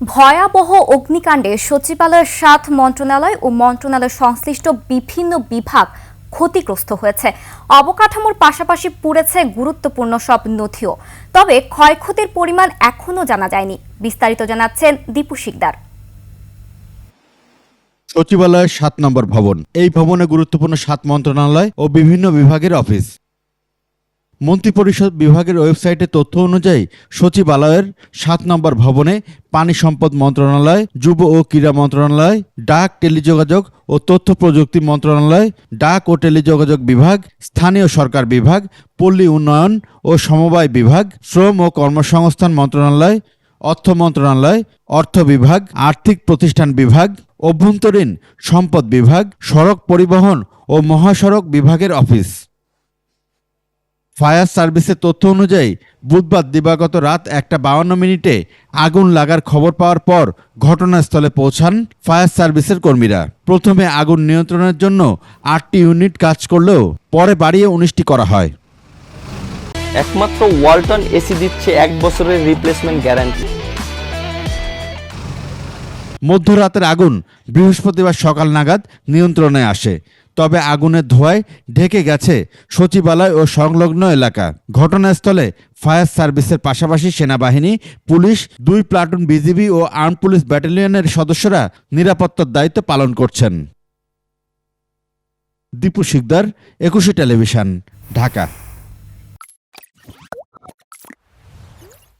ভয়াবহ অগ্নিকাণ্ডে সচিবালয়ের সাত মন্ত্রণালয় ও মন্ত্রণালয় সংশ্লিষ্ট বিভিন্ন বিভাগ ক্ষতিগ্রস্ত হয়েছে। অবকাঠামোর পাশাপাশি পুড়েছে গুরুত্বপূর্ণ সব নথিও। তবে ক্ষয়ক্ষতির পরিমাণ এখনও জানা যায়নি। বিস্তারিত জানাচ্ছেন দীপু শিকদার। সচিবালয়ের সাত নম্বর ভবন। এই ভবনে গুরুত্বপূর্ণ সাত মন্ত্রণালয় ও বিভিন্ন বিভাগের অফিস। মন্ত্রিপরিষদ বিভাগের ওয়েবসাইটে তথ্য অনুযায়ী সচিবালয়ের সাত নম্বর ভবনে পানি সম্পদ মন্ত্রণালয়, যুব ও ক্রীড়া মন্ত্রণালয়, ডাক, টেলিযোগাযোগ ও তথ্য প্রযুক্তি মন্ত্রণালয়, ডাক ও টেলিযোগাযোগ বিভাগ, স্থানীয় সরকার বিভাগ, পল্লী উন্নয়ন ও সমবায় বিভাগ, শ্রম ও কর্মসংস্থান মন্ত্রণালয়, অর্থ মন্ত্রণালয়, অর্থ বিভাগ, আর্থিক প্রতিষ্ঠান বিভাগ, অভ্যন্তরীণ সম্পদ বিভাগ, সড়ক পরিবহন ও মহাসড়ক বিভাগের অফিস। ফায়ার সার্ভিসের তথ্য অনুযায়ী বুধবার দিবাগত রাত একটা বাউন্ন মিনিটে আগুন লাগার খবর পাওয়ার পর ঘটনাস্থলে পৌঁছান ফায়ার সার্ভিসের কর্মীরা। প্রথমে আগুন নিয়ন্ত্রণের জন্য আটটি ইউনিট কাজ করলেও পরে বাড়িয়ে উনিশটি করা হয়। একমাত্র ওয়ালটন এসি দিচ্ছে এক বছরের রিপ্লেসমেন্ট গ্যারান্টি। মধ্যরাতের আগুন বৃহস্পতিবার সকাল নাগাদ নিয়ন্ত্রণে আসে। তবে আগুনের ধোঁয়ায় ঢেকে গেছে সচিবালয় ও সংলগ্ন এলাকা। ঘটনাস্থলে ফায়ার সার্ভিসের পাশাপাশি সেনাবাহিনী, পুলিশ, দুই প্লাটুন বিজিবি ও আর্ম পুলিশ ব্যাটালিয়নের সদস্যরা নিরাপত্তার দায়িত্ব পালন করছেন। দীপু শিকদার, একুশে টেলিভিশন, ঢাকা।